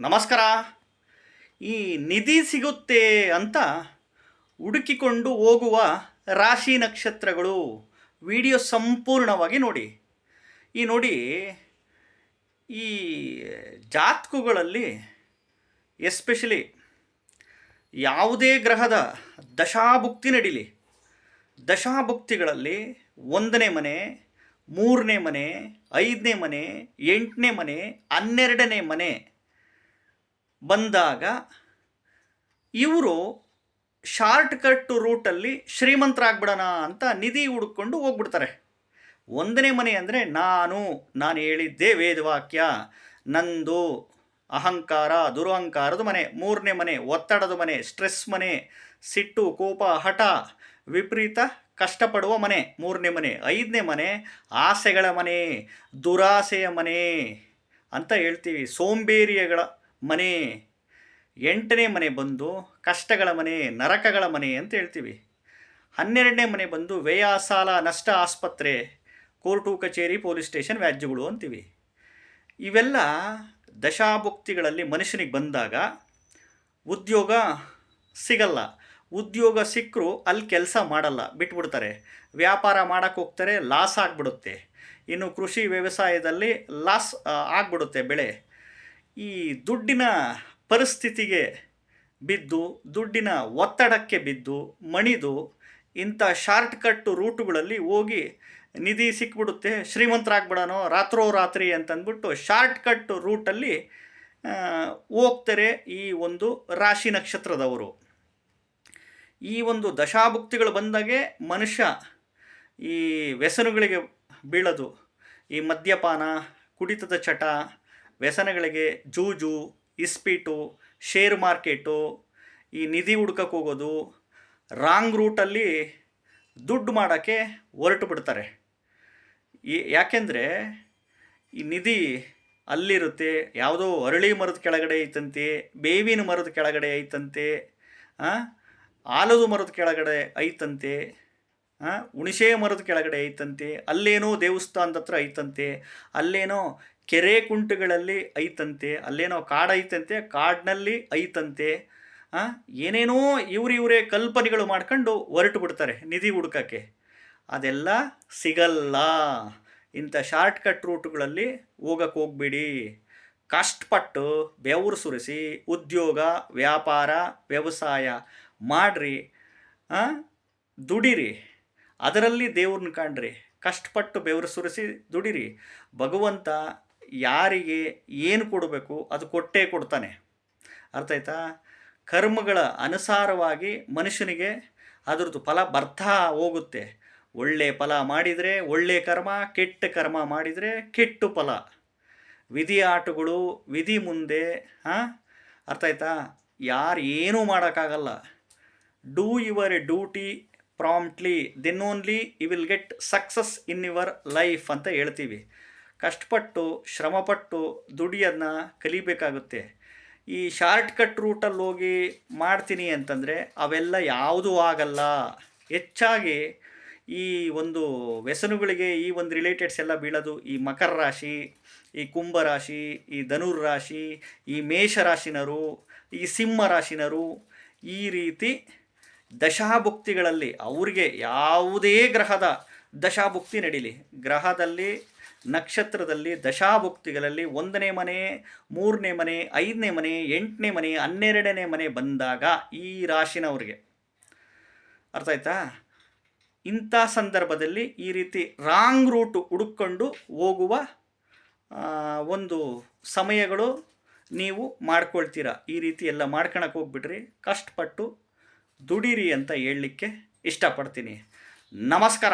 ನಮಸ್ಕಾರ. ಈ ನಿಧಿ ಸಿಗುತ್ತೆ ಅಂತ ಹುಡುಕಿಕೊಂಡು ಹೋಗುವ ರಾಶಿ ನಕ್ಷತ್ರಗಳು ವಿಡಿಯೋ ಸಂಪೂರ್ಣವಾಗಿ ನೋಡಿ. ಈ ನೋಡಿ, ಈ ಜಾತಕಗಳಲ್ಲಿ ಎಸ್ಪೆಷಲಿ ಯಾವುದೇ ಗ್ರಹದ ದಶಾಭುಕ್ತಿ ನಡೀಲಿ. ದಶಾಭುಕ್ತಿಗಳಲ್ಲಿ ಒಂದನೇ ಮನೆ, ಮೂರನೇ ಮನೆ, ಐದನೇ ಮನೆ, ಎಂಟನೇ ಮನೆ, ಹನ್ನೆರಡನೇ ಮನೆ ಬಂದಾಗ ಇವರು ಶಾರ್ಟ್ ಕಟ್ ರೂಟಲ್ಲಿ ಶ್ರೀಮಂತರಾಗ್ಬಿಡೋಣ ಅಂತ ನಿಧಿ ಹುಡ್ಕೊಂಡು ಹೋಗ್ಬಿಡ್ತಾರೆ. ಒಂದನೇ ಮನೆ ಅಂದರೆ ನಾನು ನಾನು ಹೇಳಿದ್ದೇ ವೇದವಾಕ್ಯ, ನಂದು ಅಹಂಕಾರ, ದುರಹಂಕಾರದ ಮನೆ, ಮೂರನೇ ಮನೆ, ಒತ್ತಡದ ಮನೆ, ಸ್ಟ್ರೆಸ್ ಮನೆ, ಸಿಟ್ಟು, ಕೋಪ, ಹಠ, ವಿಪರೀತ ಕಷ್ಟಪಡುವ ಮನೆ, ಮೂರನೇ ಮನೆ, ಐದನೇ ಮನೆ, ಆಸೆಗಳ ಮನೆ, ದುರಾಸೆಯ ಮನೆ ಅಂತ ಹೇಳ್ತೀವಿ. ಸೋಂಬೇರಿಯಗಳ ಮನೆ, ಎಂಟನೇ ಮನೆ ಬಂದು ಕಷ್ಟಗಳ ಮನೆ, ನರಕಗಳ ಮನೆ ಅಂತ ಹೇಳ್ತೀವಿ. ಹನ್ನೆರಡನೇ ಮನೆ ಬಂದು ವ್ಯಯ ಸಾಲ ನಷ್ಟ ಆಸ್ಪತ್ರೆ, ಕೋರ್ಟು, ಕಚೇರಿ, ಪೊಲೀಸ್ ಸ್ಟೇಷನ್, ವ್ಯಾಜ್ಯಗಳು ಅಂತೀವಿ. ಇವೆಲ್ಲ ದಶಾಭುಕ್ತಿಗಳಲ್ಲಿ ಮನುಷ್ಯನಿಗೆ ಬಂದಾಗ ಉದ್ಯೋಗ ಸಿಗಲ್ಲ. ಉದ್ಯೋಗ ಸಿಕ್ಕರೂ ಅಲ್ಲಿ ಕೆಲಸ ಮಾಡಲ್ಲ, ಬಿಟ್ಬಿಡ್ತಾರೆ. ವ್ಯಾಪಾರ ಮಾಡೋಕ್ಕೆ ಹೋಗ್ತಾರೆ, ಲಾಸ್ ಆಗಿಬಿಡುತ್ತೆ. ಇನ್ನು ಕೃಷಿ ವ್ಯವಸಾಯದಲ್ಲಿ ಲಾಸ್ ಆಗಿಬಿಡುತ್ತೆ ಬೆಳೆ. ಈ ದುಡ್ಡಿನ ಪರಿಸ್ಥಿತಿಗೆ ಬಿದ್ದು, ದುಡ್ಡಿನ ಒತ್ತಡಕ್ಕೆ ಬಿದ್ದು, ಮಣಿದು ಇಂಥ ಶಾರ್ಟ್ ಕಟ್ ರೂಟುಗಳಲ್ಲಿ ಹೋಗಿ ನಿಧಿ ಸಿಕ್ಬಿಡುತ್ತೆ. ರಾತ್ರೋ ರಾತ್ರಿ ಅಂತಂದ್ಬಿಟ್ಟು ಶಾರ್ಟ್ ಕಟ್ ರೂಟಲ್ಲಿ ಹೋಗ್ತಾರೆ ಈ ಒಂದು ರಾಶಿ ನಕ್ಷತ್ರದವರು. ಈ ಒಂದು ದಶಾಭುಕ್ತಿಗಳು ಬಂದಾಗೆ ಮನುಷ್ಯ ಈ ವ್ಯಸನಗಳಿಗೆ ಬೀಳೋದು. ಈ ಮದ್ಯಪಾನ, ಕುಡಿತದ ಚಟ ವ್ಯಸನಗಳಿಗೆ ಜೂಜು, ಇಸ್ಪೀಟು ಶೇರ್ ಮಾರ್ಕೆಟು, ಈ ನಿಧಿ ಹುಡ್ಕಕ್ಕೆ ಹೋಗೋದು, ರಾಂಗ್ ರೂಟಲ್ಲಿ ದುಡ್ಡು ಮಾಡೋಕ್ಕೆ ಹೊರಟು ಬಿಡ್ತಾರೆ. ಯಾಕೆಂದರೆ ಈ ನಿಧಿ ಅಲ್ಲಿರುತ್ತೆ, ಯಾವುದೋ ಅರಳಿ ಮರದ ಕೆಳಗಡೆ ಐತಂತೆ, ಬೇವಿನ ಮರದ ಕೆಳಗಡೆ ಐತಂತೆ ಆಲದ ಮರದ ಕೆಳಗಡೆ ಐತಂತೆ ಹುಣಸೆ ಮರದ ಕೆಳಗಡೆ ಐತಂತೆ, ಅಲ್ಲೇನೋ ದೇವಸ್ಥಾನದ ಹತ್ರ ಐತಂತೆ, ಅಲ್ಲೇನೋ ಕೆರೆ ಕುಂಟುಗಳಲ್ಲಿ ಐತಂತೆ, ಅಲ್ಲೇನೋ ಕಾಡು ಐತಂತೆ, ಕಾಡಿನಲ್ಲಿ ಐತಂತೆ ಏನೇನೋ ಇವರಿವರೇ ಕಲ್ಪನೆಗಳು ಮಾಡ್ಕೊಂಡು ಹೊರಟು ಬಿಡ್ತಾರೆ ನಿಧಿ ಹುಡುಕಕ್ಕೆ. ಅದೆಲ್ಲ ಸಿಗಲ್ಲ. ಇಂಥ ಶಾರ್ಟ್ ಕಟ್ ರೂಟ್ಗಳಲ್ಲಿ ಹೋಗಕ್ಕೆ ಹೋಗ್ಬೇಡಿ. ಕಷ್ಟಪಟ್ಟು ಬೆವರು ಸುರಿಸಿ ಉದ್ಯೋಗ, ವ್ಯಾಪಾರ, ವ್ಯವಸಾಯ ಮಾಡಿರಿ ದುಡಿರಿ. ಅದರಲ್ಲಿ ದೇವ್ರನ್ನ ಕಾಣ್ರಿ. ಕಷ್ಟಪಟ್ಟು ಬೆವರು ಸುರಿಸಿ ದುಡಿರಿ. ಭಗವಂತ ಯಾರಿಗೆ ಏನು ಕೊಡಬೇಕು ಅದು ಕೊಟ್ಟೇ ಕೊಡ್ತಾನೆ. ಅರ್ಥ ಆಯ್ತಾ? ಕರ್ಮಗಳ ಅನುಸಾರವಾಗಿ ಮನುಷ್ಯನಿಗೆ ಅದರದ್ದು ಫಲ ಬರ್ತಾ ಹೋಗುತ್ತೆ. ಒಳ್ಳೆ ಫಲ ಮಾಡಿದರೆ ಒಳ್ಳೆ ಕರ್ಮ, ಕೆಟ್ಟ ಕರ್ಮ ಮಾಡಿದರೆ ಕೆಟ್ಟು ಫಲ. ವಿಧಿ ಆಟಗಳು, ವಿಧಿ ಮುಂದೆ, ಹಾಂ? ಅರ್ಥ ಆಯ್ತಾ? ಯಾರು ಏನೂ ಮಾಡೋಕ್ಕಾಗಲ್ಲ. Do your duty promptly then only you will get success in your life ಅಂತ ಹೇಳ್ತೀವಿ. ಕಷ್ಟಪಟ್ಟು, ಶ್ರಮಪಟ್ಟು ದುಡಿಯನ್ನು ಕಲಿಬೇಕಾಗುತ್ತೆ. ಈ ಶಾರ್ಟ್ ಕಟ್ ರೂಟಲ್ಲಿ ಹೋಗಿ ಮಾಡ್ತೀನಿ ಅಂತಂದರೆ ಅವೆಲ್ಲ ಯಾವುದೂ ಆಗಲ್ಲ. ಹೆಚ್ಚಾಗಿ ಈ ಒಂದು ವ್ಯಸನಗಳಿಗೆ ಈ ಒಂದು ರಿಲೇಟೆಡ್ಸ್ ಎಲ್ಲ ಬೀಳೋದು ಈ ಮಕರ ರಾಶಿ, ಈ ಕುಂಭರಾಶಿ ಈ ಧನುರ್ ರಾಶಿ, ಈ ಮೇಷರಾಶಿನರು ಈ ಸಿಂಹ ರಾಶಿನರು ಈ ರೀತಿ ದಶಾಭುಕ್ತಿಗಳಲ್ಲಿ ಅವ್ರಿಗೆ ಯಾವುದೇ ಗ್ರಹದ ದಶಾಭುಕ್ತಿ ನಡೀಲಿ. ಗ್ರಹದಲ್ಲಿ, ನಕ್ಷತ್ರದಲ್ಲಿ ದಶಾಭುಕ್ತಿಗಳಲ್ಲಿ ಒಂದನೇ ಮನೆ, ಮೂರನೇ ಮನೆ, ಐದನೇ ಮನೆ, ಎಂಟನೇ ಮನೆ, ಹನ್ನೆರಡನೇ ಮನೆ ಬಂದಾಗ ಈ ರಾಶಿನವ್ರಿಗೆ. ಅರ್ಥ ಆಯ್ತಾ? ಇಂಥ ಸಂದರ್ಭದಲ್ಲಿ ಈ ರೀತಿ ರಾಂಗ್ ರೂಟ್ ಹುಡುಕೊಂಡು ಹೋಗುವ ಒಂದು ಸಮಯಗಳು ನೀವು ಮಾಡ್ಕೊಳ್ತೀರ. ಈ ರೀತಿ ಎಲ್ಲ ಮಾಡ್ಕೊಳಕ್ಕೆ ಹೋಗ್ಬಿಟ್ರಿ. ಕಷ್ಟಪಟ್ಟು ದುಡೀರಿ ಅಂತ ಹೇಳಲಿಕ್ಕೆ ಇಷ್ಟಪಡ್ತೀನಿ. ನಮಸ್ಕಾರ.